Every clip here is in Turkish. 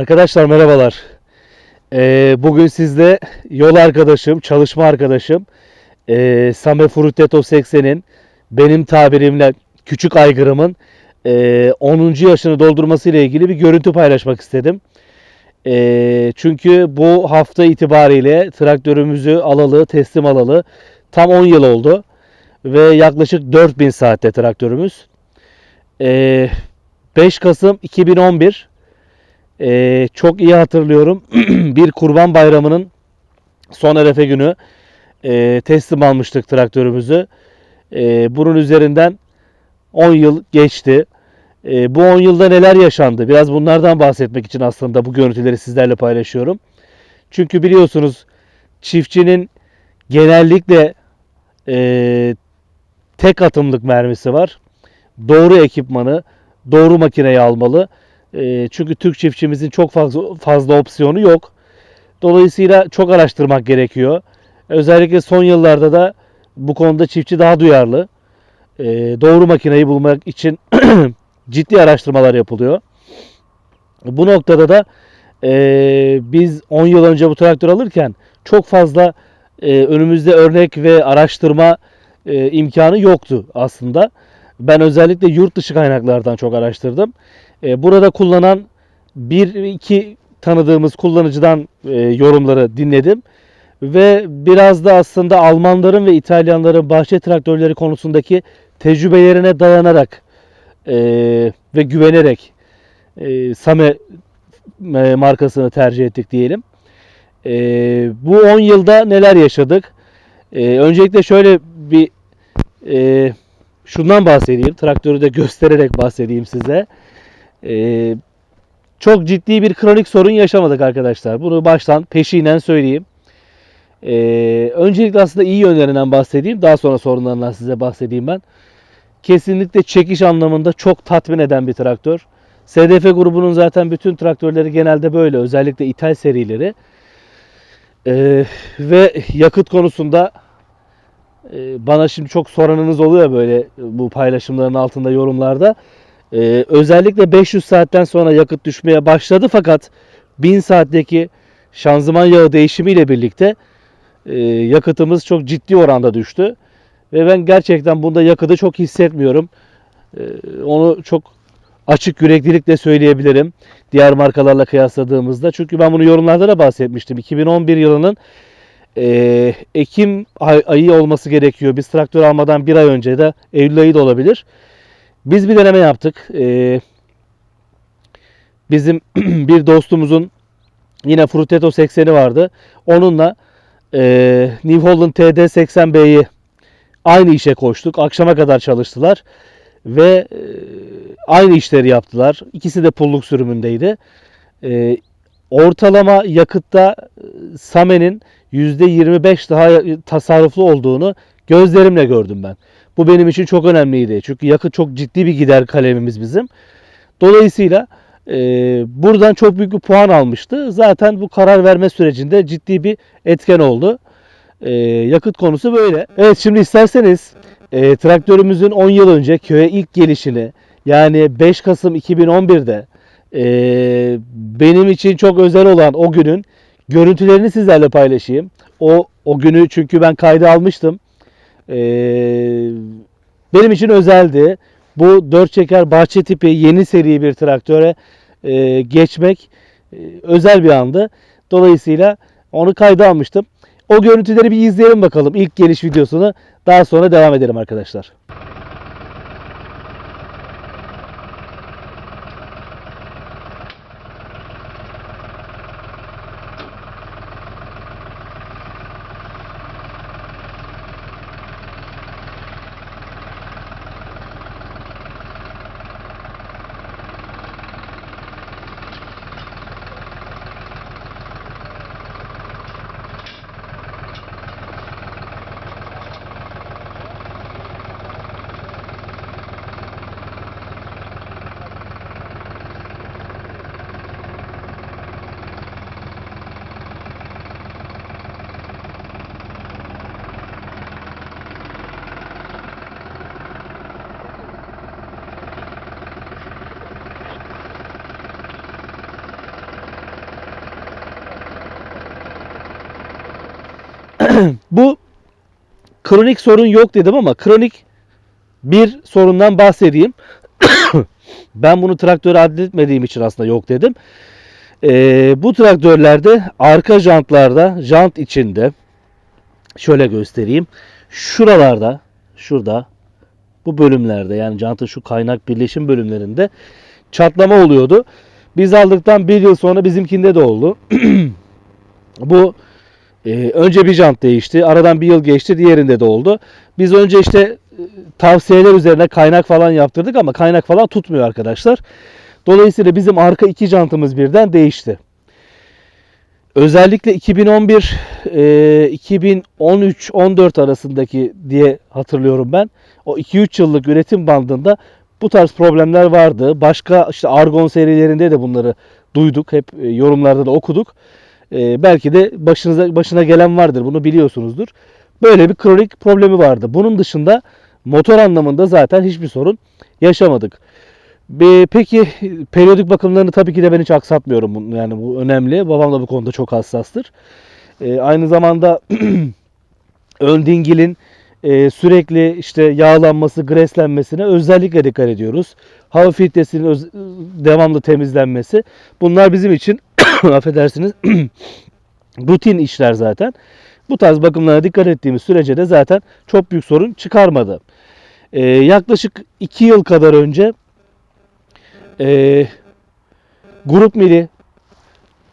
Arkadaşlar merhabalar. Ee, bugün sizde yol arkadaşım, çalışma arkadaşım ee, Same Fruteto 80'in benim tabirimle küçük aygırımın ee, 10. yaşını doldurması ile ilgili bir görüntü paylaşmak istedim. Ee, çünkü bu hafta itibariyle traktörümüzü alalı, teslim alalı tam 10 yıl oldu. Ve yaklaşık 4000 saatte traktörümüz. Ee, 5 Kasım 2011 ee, çok iyi hatırlıyorum. bir kurban bayramının son arefe günü e, teslim almıştık traktörümüzü. E, bunun üzerinden 10 yıl geçti. E, bu 10 yılda neler yaşandı? Biraz bunlardan bahsetmek için aslında bu görüntüleri sizlerle paylaşıyorum. Çünkü biliyorsunuz çiftçinin genellikle e, tek atımlık mermisi var. Doğru ekipmanı, doğru makineyi almalı. E, çünkü Türk çiftçimizin çok fazla fazla opsiyonu yok. Dolayısıyla çok araştırmak gerekiyor. Özellikle son yıllarda da bu konuda çiftçi daha duyarlı. E, doğru makineyi bulmak için ciddi araştırmalar yapılıyor. Bu noktada da e, biz 10 yıl önce bu traktör alırken çok fazla e, önümüzde örnek ve araştırma e, imkanı yoktu aslında. Ben özellikle yurt dışı kaynaklardan çok araştırdım. E, burada kullanan bir iki tanıdığımız kullanıcıdan e, yorumları dinledim ve biraz da aslında Almanların ve İtalyanların bahçe traktörleri konusundaki tecrübelerine dayanarak e, ve güvenerek e, Same e, markasını tercih ettik diyelim. E, bu 10 yılda neler yaşadık? E, öncelikle şöyle bir e, şundan bahsedeyim. Traktörü de göstererek bahsedeyim size. Ee, çok ciddi bir kronik sorun yaşamadık arkadaşlar. Bunu baştan peşinen söyleyeyim. Ee, öncelikle aslında iyi yönlerinden bahsedeyim. Daha sonra sorunlarından size bahsedeyim ben. Kesinlikle çekiş anlamında çok tatmin eden bir traktör. SDF grubunun zaten bütün traktörleri genelde böyle. Özellikle ithal serileri. Ee, ve yakıt konusunda e, bana şimdi çok soranınız oluyor böyle bu paylaşımların altında yorumlarda. Ee, özellikle 500 saatten sonra yakıt düşmeye başladı fakat 1000 saatteki şanzıman yağı değişimiyle birlikte e, yakıtımız çok ciddi oranda düştü. Ve ben gerçekten bunda yakıtı çok hissetmiyorum. E, onu çok açık yüreklilikle söyleyebilirim. Diğer markalarla kıyasladığımızda. Çünkü ben bunu yorumlarda da bahsetmiştim. 2011 yılının e, Ekim ay- ayı olması gerekiyor. Biz traktör almadan bir ay önce de Eylül ayı da olabilir. Biz bir deneme yaptık. Ee, bizim bir dostumuzun yine Fruteto 80'i vardı. Onunla e, New Holland TD80B'yi aynı işe koştuk. Akşama kadar çalıştılar. Ve e, aynı işleri yaptılar. İkisi de pulluk sürümündeydi. E, ortalama yakıtta e, Same'nin %25 daha tasarruflu olduğunu gözlerimle gördüm ben. Bu benim için çok önemliydi. Çünkü yakıt çok ciddi bir gider kalemimiz bizim. Dolayısıyla e, buradan çok büyük bir puan almıştı. Zaten bu karar verme sürecinde ciddi bir etken oldu. E, yakıt konusu böyle. Evet şimdi isterseniz e, traktörümüzün 10 yıl önce köye ilk gelişini yani 5 Kasım 2011'de e, benim için çok özel olan o günün görüntülerini sizlerle paylaşayım. O o günü çünkü ben kayda almıştım. Ee, benim için özeldi. Bu dört çeker bahçe tipi yeni seri bir traktöre e, geçmek e, özel bir andı. Dolayısıyla onu kayda almıştım. O görüntüleri bir izleyelim bakalım ilk geliş videosunu. Daha sonra devam edelim arkadaşlar. bu kronik sorun yok dedim ama kronik bir sorundan bahsedeyim. ben bunu traktöre adletmediğim için aslında yok dedim. Ee, bu traktörlerde arka jantlarda, jant içinde şöyle göstereyim. Şuralarda, şurada bu bölümlerde yani jantın şu kaynak birleşim bölümlerinde çatlama oluyordu. Biz aldıktan bir yıl sonra bizimkinde de oldu. bu e, önce bir jant değişti. Aradan bir yıl geçti. Diğerinde de oldu. Biz önce işte e, tavsiyeler üzerine kaynak falan yaptırdık ama kaynak falan tutmuyor arkadaşlar. Dolayısıyla bizim arka iki jantımız birden değişti. Özellikle 2011 e, 2013 14 arasındaki diye hatırlıyorum ben. O 2-3 yıllık üretim bandında bu tarz problemler vardı. Başka işte Argon serilerinde de bunları duyduk. Hep e, yorumlarda da okuduk. E, belki de başınıza başına gelen vardır. Bunu biliyorsunuzdur. Böyle bir kronik problemi vardı. Bunun dışında motor anlamında zaten hiçbir sorun yaşamadık. Peki periyodik bakımlarını tabii ki de ben hiç aksatmıyorum. Yani bu önemli. Babam da bu konuda çok hassastır. E, aynı zamanda ön dingilin e, sürekli işte yağlanması, greslenmesine özellikle dikkat ediyoruz. Hava filtresinin öz- devamlı temizlenmesi. Bunlar bizim için affedersiniz rutin işler zaten. Bu tarz bakımlara dikkat ettiğimiz sürece de zaten çok büyük sorun çıkarmadı. E, yaklaşık 2 yıl kadar önce e, grup mili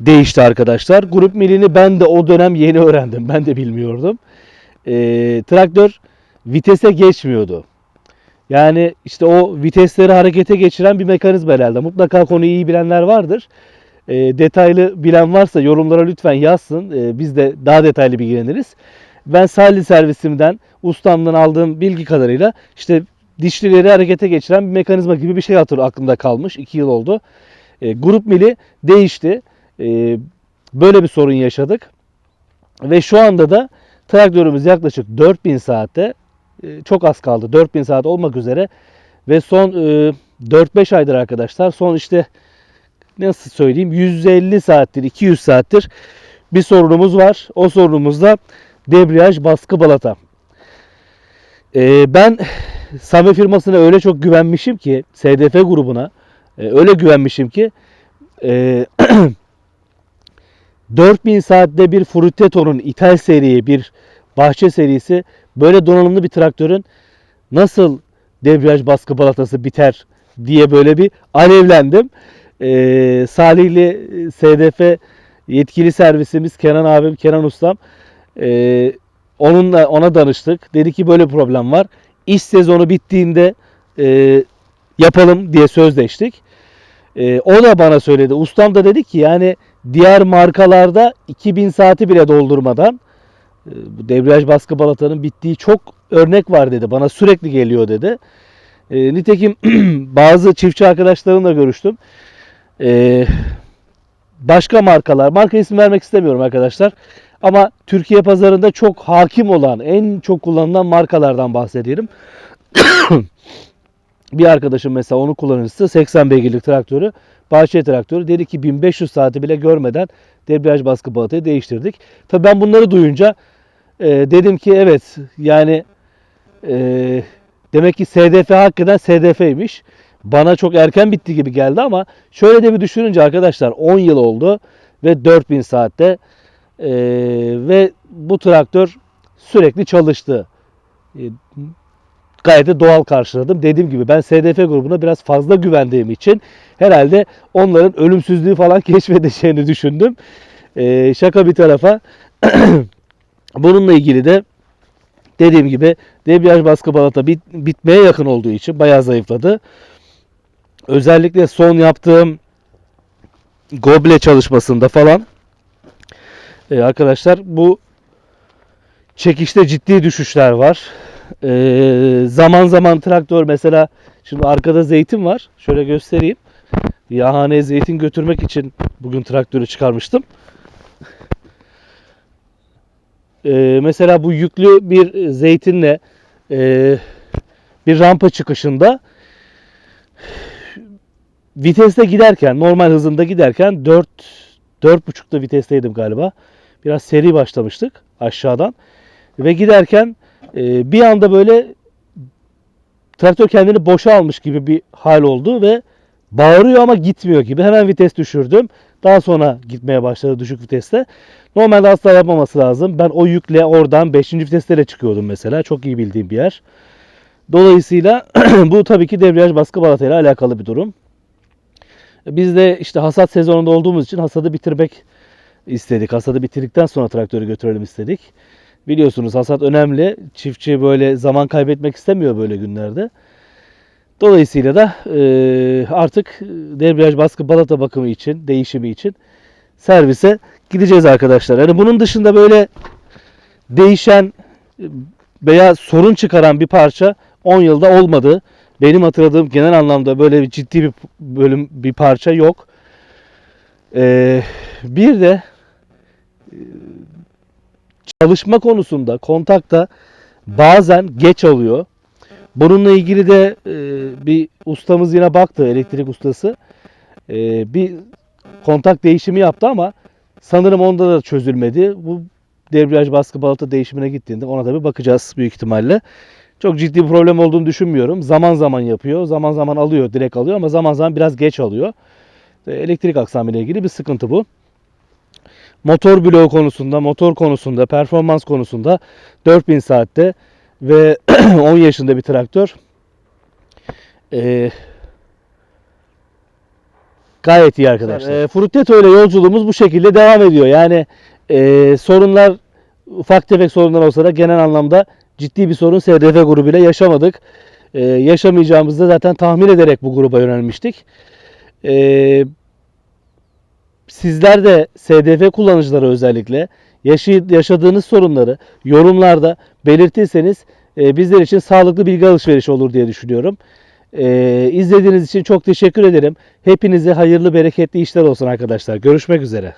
değişti arkadaşlar. Grup milini ben de o dönem yeni öğrendim. Ben de bilmiyordum. E, traktör vitese geçmiyordu. Yani işte o vitesleri harekete geçiren bir mekanizma herhalde. Mutlaka konuyu iyi bilenler vardır. E, detaylı bilen varsa yorumlara lütfen yazsın. E, biz de daha detaylı bilgileniriz. Ben Salih servisimden, ustamdan aldığım bilgi kadarıyla işte dişlileri harekete geçiren bir mekanizma gibi bir şey hatır aklımda kalmış. 2 yıl oldu. E, grup mili değişti. E, böyle bir sorun yaşadık. Ve şu anda da traktörümüz yaklaşık 4000 saatte e, çok az kaldı. 4000 saat olmak üzere ve son e, 4-5 aydır arkadaşlar son işte nasıl söyleyeyim 150 saattir 200 saattir bir sorunumuz var. O sorunumuz da debriyaj baskı balata. E, ben Sami firmasına öyle çok güvenmişim ki SDF grubuna e, öyle güvenmişim ki e, 4000 saatte bir Frutteto'nun ithal seriyi bir bahçe serisi böyle donanımlı bir traktörün nasıl debriyaj baskı balatası biter diye böyle bir alevlendim. Ee, Salihli SDF yetkili servisimiz Kenan abim, Kenan ustam ee, onunla ona danıştık. Dedi ki böyle problem var. İş sezonu bittiğinde e, yapalım diye sözleştik. E, o da bana söyledi. Ustam da dedi ki yani diğer markalarda 2000 saati bile doldurmadan e, bu debriyaj baskı balatanın bittiği çok örnek var dedi. Bana sürekli geliyor dedi. E, nitekim bazı çiftçi arkadaşlarımla görüştüm. E, başka markalar, marka ismi vermek istemiyorum arkadaşlar. Ama Türkiye pazarında çok hakim olan, en çok kullanılan markalardan bahsediyorum. bir arkadaşım mesela onu kullanıcısı 80 beygirlik traktörü, bahçe traktörü dedi ki 1500 saati bile görmeden debriyaj baskı balatayı değiştirdik. Tabii ben bunları duyunca e, dedim ki evet yani e, demek ki SDF hakikaten SDF'ymiş. Bana çok erken bitti gibi geldi ama şöyle de bir düşününce arkadaşlar 10 yıl oldu ve 4000 saatte e, ve bu traktör sürekli çalıştı. E, gayet de doğal karşıladım. Dediğim gibi ben SDF grubuna biraz fazla güvendiğim için herhalde onların ölümsüzlüğü falan keşfedeceğini düşündüm. E, şaka bir tarafa bununla ilgili de dediğim gibi debriyaj baskı balata bit, bitmeye yakın olduğu için bayağı zayıfladı. Özellikle son yaptığım goble çalışmasında falan e, arkadaşlar bu çekişte ciddi düşüşler var. E, zaman zaman traktör mesela şimdi arkada zeytin var. Şöyle göstereyim. Yahaneye zeytin götürmek için bugün traktörü çıkarmıştım. E, mesela bu yüklü bir zeytinle e, bir rampa çıkışında viteste giderken normal hızında giderken 4 4.5'ta vitesteydim galiba. Biraz seri başlamıştık aşağıdan. Ve giderken e, bir anda böyle traktör kendini boşa almış gibi bir hal oldu ve bağırıyor ama gitmiyor gibi. Hemen vites düşürdüm. Daha sonra gitmeye başladı düşük viteste. Normalde asla yapmaması lazım. Ben o yükle oradan 5. viteslerle çıkıyordum mesela. Çok iyi bildiğim bir yer. Dolayısıyla bu tabii ki debriyaj baskı balatayla alakalı bir durum. Biz de işte hasat sezonunda olduğumuz için hasadı bitirmek istedik. Hasadı bitirdikten sonra traktörü götürelim istedik. Biliyorsunuz hasat önemli. Çiftçi böyle zaman kaybetmek istemiyor böyle günlerde. Dolayısıyla da e, artık debriyaj baskı balata bakımı için, değişimi için servise gideceğiz arkadaşlar. Yani bunun dışında böyle değişen e, veya sorun çıkaran bir parça 10 yılda olmadı. Benim hatırladığım genel anlamda böyle bir ciddi bir bölüm bir parça yok. Ee, bir de e, çalışma konusunda kontakta bazen geç alıyor. Bununla ilgili de e, bir ustamız yine baktı elektrik ustası. E, bir kontak değişimi yaptı ama sanırım onda da çözülmedi. Bu debriyaj baskı balata değişimine gittiğinde ona da bir bakacağız büyük ihtimalle. Çok ciddi bir problem olduğunu düşünmüyorum. Zaman zaman yapıyor. Zaman zaman alıyor, direkt alıyor ama zaman zaman biraz geç alıyor. E, Elektrik aksamı ile ilgili bir sıkıntı bu. Motor bloğu konusunda, motor konusunda, performans konusunda 4000 saatte ve 10 yaşında bir traktör. Ee, gayet iyi arkadaşlar. E, Fruttato ile yolculuğumuz bu şekilde devam ediyor. Yani e, sorunlar ufak tefek sorunlar olsa da genel anlamda ciddi bir sorun SDF grubuyla yaşamadık. E, yaşamayacağımızı da zaten tahmin ederek bu gruba yönelmiştik. E, sizler de SDF kullanıcıları özellikle yaşı- yaşadığınız sorunları yorumlarda belirtirseniz e, bizler için sağlıklı bilgi alışverişi olur diye düşünüyorum. E, izlediğiniz için çok teşekkür ederim. Hepinize hayırlı bereketli işler olsun arkadaşlar. Görüşmek üzere.